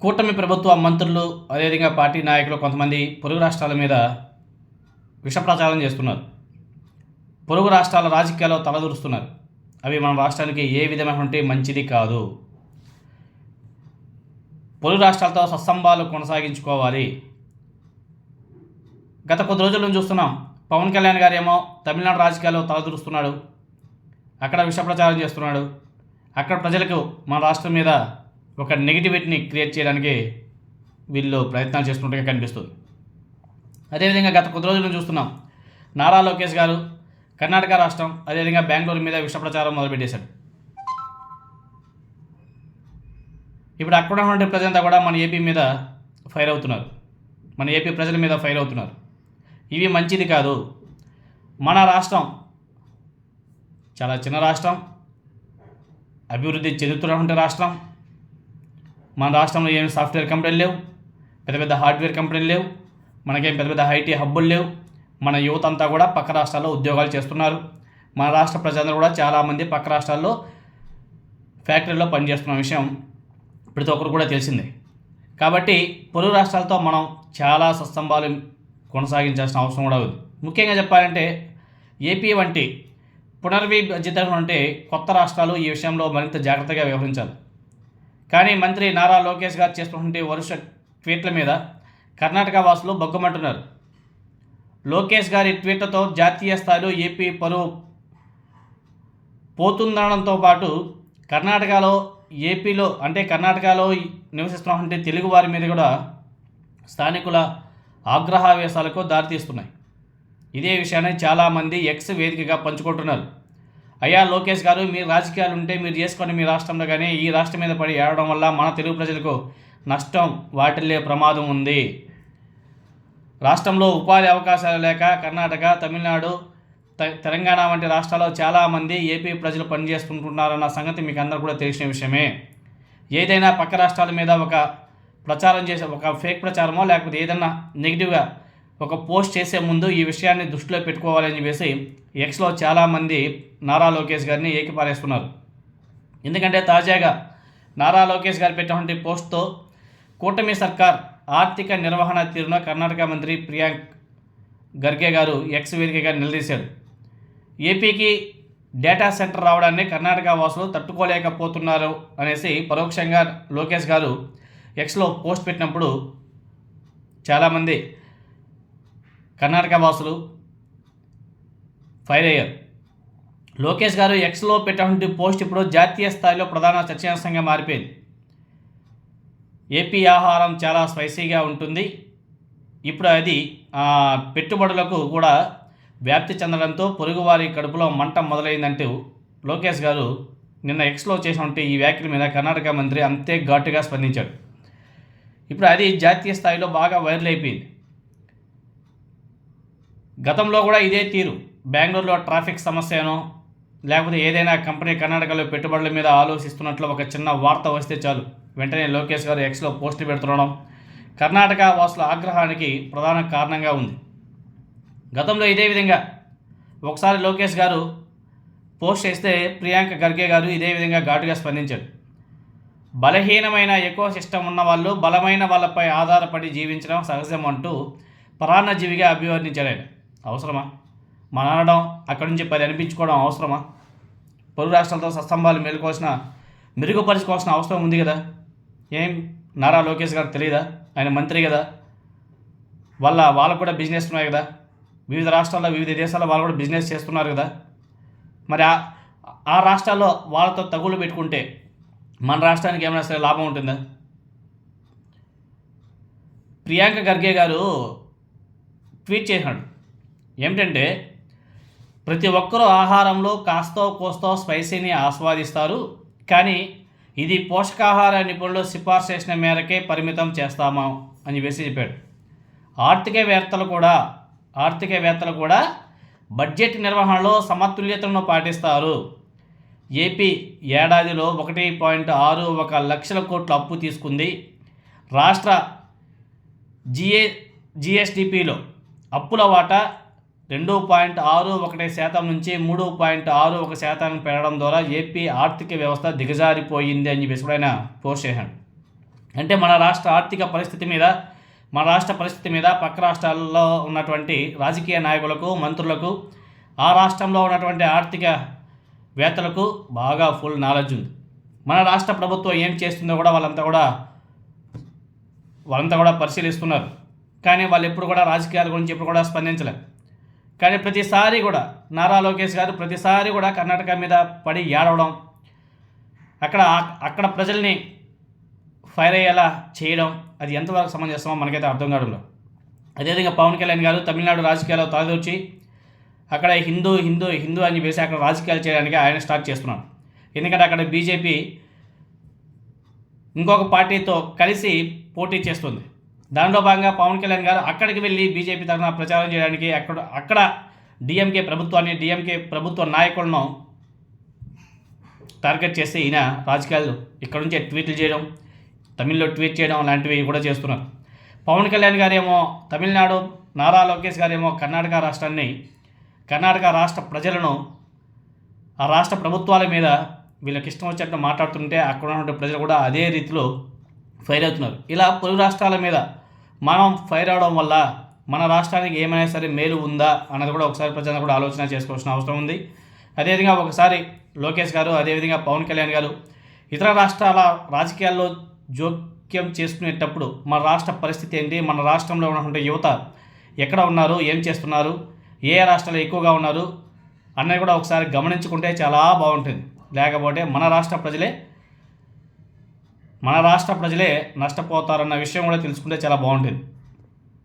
కూటమి ప్రభుత్వ మంత్రులు అదేవిధంగా పార్టీ నాయకులు కొంతమంది పొరుగు రాష్ట్రాల మీద విష ప్రచారం చేస్తున్నారు. పొరుగు రాష్ట్రాల రాజకీయాల్లో తలదూరుస్తున్నారు. అవి మన రాష్ట్రానికి ఏ విధమైనటువంటి మంచిది కాదు. పొరుగు రాష్ట్రాలతో సత్సంబాలు కొనసాగించుకోవాలి. గత కొద్ది రోజుల నుంచి చూస్తున్నాం. పవన్ కళ్యాణ్ గారేమో తమిళనాడు రాజకీయాల్లో తలదూరుస్తున్నాడు. అక్కడ విష ప్రచారం చేస్తున్నాడు. అక్కడ ప్రజలకు మన రాష్ట్రం మీద ఒక నెగిటివిటీని క్రియేట్ చేయడానికి వీళ్ళు ప్రయత్నాలు చేస్తున్నట్టుగా కనిపిస్తుంది. అదేవిధంగా గత కొద్ది రోజుల నుంచి చూస్తున్నాం. నారా లోకేష్ గారు కర్ణాటక రాష్ట్రం అదేవిధంగా బెంగళూరు మీద విష ప్రచారం మొదలుపెట్టేశాడు. ఇప్పుడు అక్కడ ఉన్నటువంటి ప్రజలంతా కూడా మన ఏపీ మీద ఫైర్ అవుతున్నారు. మన ఏపీ ప్రజల మీద ఫైర్ అవుతున్నారు. ఇవి మంచిది కాదు. మన రాష్ట్రం చాలా చిన్న రాష్ట్రం. అభివృద్ధి చెందుతున్నటువంటి రాష్ట్రం. మన రాష్ట్రంలో ఏమి సాఫ్ట్వేర్ కంపెనీలు లేవు పెద్ద పెద్ద హార్డ్వేర్ కంపెనీలు లేవు మనకేం పెద్ద పెద్ద ఐటీ హబ్బులు లేవు మన యువత అంతా కూడా పక్క రాష్ట్రాల్లో ఉద్యోగాలు చేస్తున్నారు. మన రాష్ట్ర ప్రజలందరూ కూడా చాలామంది పక్క రాష్ట్రాల్లో ఫ్యాక్టరీలో పనిచేస్తున్న విషయం ప్రతి ఒక్కరు కూడా తెలిసిందే. కాబట్టి పొరుగు రాష్ట్రాలతో మనం చాలా సస్తంభాలు కొనసాగించాల్సిన అవసరం కూడా ఉంది. ముఖ్యంగా చెప్పాలంటే ఏపీ వంటి పునర్విభజితం అంటే కొత్త రాష్ట్రాలు ఈ విషయంలో మరింత జాగ్రత్తగా వ్యవహరించాలి. కానీ మంత్రి నారా లోకేష్ గారు చేస్తున్నటువంటి వరుస ట్వీట్ల మీద కర్ణాటక వాసులు బొగ్గమంటున్నారు. లోకేష్ గారి ట్వీట్లతో జాతీయ స్థాయిలో ఏపీ పరువు పోతుందనడంతో పాటు కర్ణాటకలో ఏపీలో అంటే కర్ణాటకలో నివసిస్తున్నటువంటి తెలుగు వారి మీద కూడా స్థానికుల ఆగ్రహావేశాలకు దారితీస్తున్నాయి. ఇదే విషయాన్ని చాలామంది ఎక్స్ వేదికగా పంచుకుంటున్నారు. అయ్యా లోకేష్ గారు మీరు రాజకీయాలు ఉంటే మీరు చేసుకొని మీ రాష్ట్రంలో కానీ ఈ రాష్ట్రం మీద పడి ఏడవడం వల్ల మన తెలుగు ప్రజలకు నష్టం వాటిల్లే ప్రమాదం ఉంది. రాష్ట్రంలో ఉపాధి అవకాశాలు లేక కర్ణాటక తమిళనాడు తెలంగాణ వంటి రాష్ట్రాల్లో చాలామంది ఏపీ ప్రజలు పనిచేస్తుంటున్నారన్న సంగతి మీకు అందరూ కూడా తెలిసిన విషయమే. ఏదైనా పక్క రాష్ట్రాల మీద ఒక ప్రచారం చేసే ఒక ఫేక్ ప్రచారమో లేకపోతే ఏదైనా నెగిటివ్గా ఒక పోస్ట్ చేసే ముందు ఈ విషయాన్ని దృష్టిలో పెట్టుకోవాలని చెప్పేసి ఎక్స్లో చాలామంది నారా లోకేష్ గారిని ఏకిపారేస్తున్నారు. ఎందుకంటే తాజాగా నారా లోకేష్ గారు పెట్టినటువంటి పోస్ట్తో కూటమి సర్కార్ ఆర్థిక నిర్వహణ తీరున కర్ణాటక మంత్రి ప్రియాంక్ గర్గే గారు ఎక్స్ వేదికగా నిలదీశారు. ఏపీకి డేటా సెంటర్ రావడాన్ని కర్ణాటక వాసులు తట్టుకోలేకపోతున్నారు అనేసి పరోక్షంగా లోకేష్ గారు ఎక్స్లో పోస్ట్ పెట్టినప్పుడు చాలామంది కర్ణాటక వాసులు ఫైర్ అయ్యారు. లోకేష్ గారు ఎక్స్లో పెట్టినటువంటి పోస్ట్ ఇప్పుడు జాతీయ స్థాయిలో ప్రధాన చర్చాంశంగా మారిపోయింది. ఏపీ ఆహారం చాలా స్పైసీగా ఉంటుంది. ఇప్పుడు అది పెట్టుబడులకు కూడా వ్యాప్తి చెందడంతో పొరుగువారి కడుపులో మంట మొదలైందంటూ లోకేష్ గారు నిన్న ఎక్స్లో చేసినటువంటి ఈ వ్యాఖ్యల మీద కర్ణాటక మంత్రి అంతే ఘాటుగా స్పందించాడు. ఇప్పుడు అది జాతీయ స్థాయిలో బాగా వైరల్ అయిపోయింది. గతంలో కూడా ఇదే తీరు. బెంగళూరులో ట్రాఫిక్ సమస్యనో లేకపోతే ఏదైనా కంపెనీ కర్ణాటకలో పెట్టుబడుల మీద ఆలోచిస్తున్నట్లు ఒక చిన్న వార్త వస్తే చాలు. వెంటనే లోకేష్ గారు ఎక్స్లో పోస్ట్ పెడుతుండడం కర్ణాటక వాసుల ఆగ్రహానికి ప్రధాన కారణంగా ఉంది. గతంలో ఇదే విధంగా ఒకసారి లోకేష్ గారు పోస్ట్ చేస్తే ప్రియాంక ఖర్గే గారు ఇదే విధంగా ఘాటుగా స్పందించారు. బలహీనమైన ఎక్కువ సిస్టమ్ ఉన్న వాళ్ళు బలమైన వాళ్ళపై ఆధారపడి జీవించడం సహజం అంటూ ప్రాణజీవిగా అభివర్ణించారు ఆయన అవసరమా? మన అనడం అక్కడి నుంచి పది అనిపించుకోవడం అవసరమా? పలు రాష్ట్రాలతో సస్తంభాలు మేలుకోవాల్సిన మెరుగుపరుచుకోవాల్సిన అవసరం ఉంది కదా? ఏం? నారా లోకేష్ గారు తెలియదా ఆయన మంత్రి కదా? వాళ్ళ వాళ్ళకు కూడా బిజినెస్ ఉన్నాయి కదా? వివిధ రాష్ట్రాల్లో వివిధ దేశాల్లో వాళ్ళు కూడా బిజినెస్ చేస్తున్నారు కదా? మరి ఆ ఆ రాష్ట్రాల్లో వాళ్ళతో తగులు పెట్టుకుంటే మన రాష్ట్రానికి ఏమైనా సరే లాభం ఉంటుందా? ప్రియాంక ఖర్గే గారు ట్వీట్ చేసినాడు ఏమిటంటే ప్రతి ఒక్కరూ ఆహారంలో కాస్తో కోస్తో స్పైసీని ఆస్వాదిస్తారు కానీ ఇది పోషకాహార నిపుణులు సిఫార్సు చేసిన మేరకే పరిమితం చేస్తామా అని చెప్పేసి చెప్పాడు. ఆర్థికవేత్తలు కూడా ఆర్థికవేత్తలు కూడా బడ్జెట్ నిర్వహణలో సమతుల్యతను పాటిస్తారు. ఏపీ ఏడాదిలో ఒకటి పాయింట్ ఆరు ఒక లక్షల కోట్ల అప్పు తీసుకుంది. రాష్ట్ర జిఏ జిఎస్డిపిలో అప్పుల వాటా రెండు పాయింట్ ఆరు ఒకటి శాతం నుంచి మూడు పాయింట్ ఆరు ఒక శాతానికి పెరగడం ద్వారా ఏపీ ఆర్థిక వ్యవస్థ దిగజారిపోయింది అని చెప్పేసి కూడా ఆయన పోస్ట్ చేశాడు. అంటే మన రాష్ట్ర ఆర్థిక పరిస్థితి మీద మన రాష్ట్ర పరిస్థితి మీద పక్క రాష్ట్రాల్లో ఉన్నటువంటి రాజకీయ నాయకులకు మంత్రులకు ఆ రాష్ట్రంలో ఉన్నటువంటి ఆర్థిక వేత్తలకు బాగా ఫుల్ నాలెడ్జ్ ఉంది. మన రాష్ట్ర ప్రభుత్వం ఏం చేస్తుందో కూడా వాళ్ళంతా కూడా వాళ్ళంతా కూడా పరిశీలిస్తున్నారు. కానీ వాళ్ళు ఎప్పుడు కూడా రాజకీయాల గురించి ఎప్పుడు కూడా స్పందించలేదు. కానీ ప్రతిసారి కూడా నారా లోకేష్ గారు ప్రతిసారి కూడా కర్ణాటక మీద పడి ఏడవడం అక్కడ అక్కడ ప్రజల్ని ఫైర్ అయ్యేలా చేయడం అది ఎంతవరకు సమంజసమో మనకైతే అర్థం కావడంలో. అదేవిధంగా పవన్ కళ్యాణ్ గారు తమిళనాడు రాజకీయాల్లో తలదూర్చి అక్కడ హిందూ హిందూ హిందూ అని చెప్పేసి అక్కడ రాజకీయాలు చేయడానికి ఆయన స్టార్ట్ చేస్తున్నాడు. ఎందుకంటే అక్కడ బీజేపీ ఇంకొక పార్టీతో కలిసి పోటీ చేస్తుంది. దానిలో భాగంగా పవన్ కళ్యాణ్ గారు అక్కడికి వెళ్ళి బీజేపీ తరఫున ప్రచారం చేయడానికి అక్కడ అక్కడ డిఎంకే ప్రభుత్వాన్ని డిఎంకే ప్రభుత్వ నాయకులను టార్గెట్ చేస్తే ఈయన రాజకీయాలు ఇక్కడ నుంచే ట్వీట్లు చేయడం తమిళ్ళో ట్వీట్ చేయడం లాంటివి కూడా చేస్తున్నారు. పవన్ కళ్యాణ్ గారేమో తమిళనాడు నారా లోకేష్ గారేమో కర్ణాటక రాష్ట్రాన్ని కర్ణాటక రాష్ట్ర ప్రజలను ఆ రాష్ట్ర ప్రభుత్వాల మీద వీళ్ళకి ఇష్టం వచ్చినట్టు మాట్లాడుతుంటే అక్కడ ఉన్నటువంటి ప్రజలు కూడా అదే రీతిలో ఫైర్ అవుతున్నారు. ఇలా పొరుగు రాష్ట్రాల మీద మనం ఫైర్ అవడం వల్ల మన రాష్ట్రానికి ఏమైనా సరే మేలు ఉందా అన్నది కూడా ఒకసారి ప్రజలను కూడా ఆలోచన చేసుకోవాల్సిన అవసరం ఉంది. అదేవిధంగా ఒకసారి లోకేష్ గారు అదేవిధంగా పవన్ కళ్యాణ్ గారు ఇతర రాష్ట్రాల రాజకీయాల్లో జోక్యం చేసుకునేటప్పుడు మన రాష్ట్ర పరిస్థితి ఏంటి? మన రాష్ట్రంలో ఉన్నటువంటి యువత ఎక్కడ ఉన్నారు? ఏం చేస్తున్నారు? ఏ ఏ రాష్ట్రాలు ఎక్కువగా ఉన్నారు? అన్నది కూడా ఒకసారి గమనించుకుంటే చాలా బాగుంటుంది. లేకపోతే మన రాష్ట్ర ప్రజలే మన రాష్ట్ర ప్రజలే నష్టపోతారన్న విషయం కూడా తెలుసుకుంటే చాలా బాగుంటుంది.